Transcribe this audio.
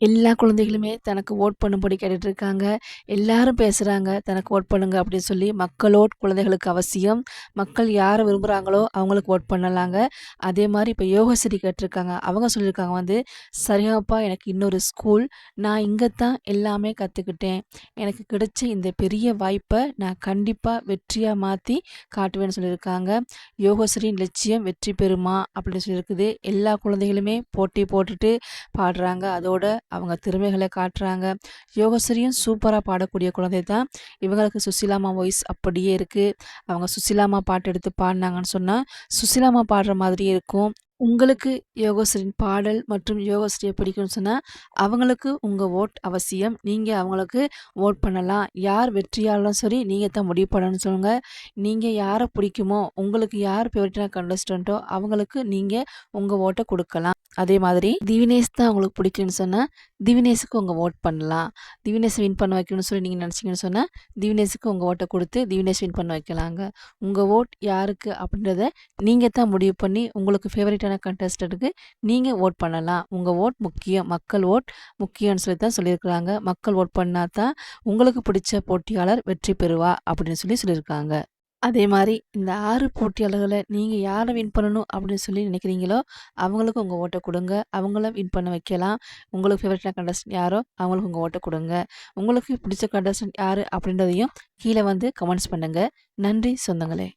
எல்லா குழந்தைகளுமே தனக்கு ஓட் பண்ணும்படி கேட்டுட்ருக்காங்க எல்லாரும் பேசுகிறாங்க "தனக்கு ஓட் பண்ணுங்க" அப்படின்னு சொல்லி. மக்களோட் குழந்தைகளுக்கு அவசியம். மக்கள் யாரை விரும்புகிறாங்களோ அவங்களுக்கு ஓட் பண்ணலாங்க. அதே மாதிரி இப்போ யோகஸ்ரீ கேட்டிருக்காங்க. அவங்க சொல்லியிருக்காங்க வந்து, சரியாப்பா எனக்கு இன்னொரு ஸ்கூல். நான் இங்கே தான் எல்லாமே கற்றுக்கிட்டேன் எனக்கு கிடைச்ச இந்த பெரிய வாய்ப்பை நான் கண்டிப்பாக வெற்றியாக மாற்றி காட்டுவேன்னு" சொல்லியிருக்காங்க. யோகஸ்ரீயின் லட்சியம் வெற்றி பெறுமா அப்படின்னு சொல்லியிருக்குது. எல்லா குழந்தைகளுமே போட்டி போட்டுட்டு பாடுறாங்க. அதோட அவங்க திறமைகளை காட்டுறாங்க. யோகஸ்ரீயும் சூப்பராக பாடக்கூடிய குழந்தை தான். இவங்களுக்கு சுசிலாமா வாய்ஸ் அப்படியே இருக்குது அவங்க சுசிலாமா பாட்டு எடுத்து பாடினாங்கன்னு சொன்னால் சுசிலாமா பாடுற மாதிரியே இருக்கும். உங்களுக்கு யோகஸ்ரீன் பாடல் மற்றும் யோகஸ்ரீயை பிடிக்கும்னு சொன்னால் அவங்களுக்கு உங்கள் ஓட் அவசியம். நீங்கள் அவங்களுக்கு ஓட் பண்ணலாம். யார் வெற்றியாளரும் சரி, நீங்கள் தான் முடிவு பண்ணணும்னு சொல்லுங்க. நீங்கள் யாரை பிடிக்குமோ, உங்களுக்கு யார் ஃபேவரட்டான கண்டஸ்டன்ட்டோ அவங்களுக்கு நீங்கள் உங்கள் ஓட்டை கொடுக்கலாம் அதே மாதிரி திவினேஷ் தான் உங்களுக்கு பிடிக்குன்னு சொன்னால் திவினேஷுக்கு உங்கள் ஓட் பண்ணலாம். திவினேஷ் வின் பண்ண வைக்கணும்னு சொல்லி நீங்கள் நினச்சிங்கன்னு சொன்னால் திவினேஷுக்கு உங்கள் ஓட்டை கொடுத்து திவினேஷ் வின் பண்ண வைக்கலாங்க. உங்கள் ஓட் யாருக்கு அப்படின்றத நீங்கள் தான் முடிவு பண்ணி, உங்களுக்கு ஃபேவரட்டான கண்டஸ்டண்ட்டுக்கு நீங்கள் ஓட் பண்ணலாம். உங்கள் ஓட் முக்கியம். மக்கள் ஓட் முக்கியம்னு சொல்லி தான் சொல்லியிருக்கிறாங்க. மக்கள் ஓட் பண்ணால் தான் உங்களுக்கு பிடிச்ச போட்டியாளர் வெற்றி பெறுவா அப்படின்னு சொல்லி சொல்லியிருக்காங்க. அதே மாதிரி இந்த ஆறு போட்டியாளர்களை நீங்கள் யாரை வின் பண்ணணும் அப்படின்னு சொல்லி நினைக்கிறீங்களோ, அவங்களுக்கு உங்கள் ஓட்டை கொடுங்க அவங்கள வின் பண்ண வைக்கலாம். உங்களுக்கு ஃபேவரட்டான கண்டஸ்டன்ட் யாரோ அவங்களுக்கு உங்கள் ஓட்டை கொடுங்க உங்களுக்கு பிடிச்ச கண்டஸ்டன்ட் யார் அப்படின்றதையும் கீழே வந்து கமெண்ட்ஸ் பண்ணுங்கள் நன்றி சொந்தங்களே!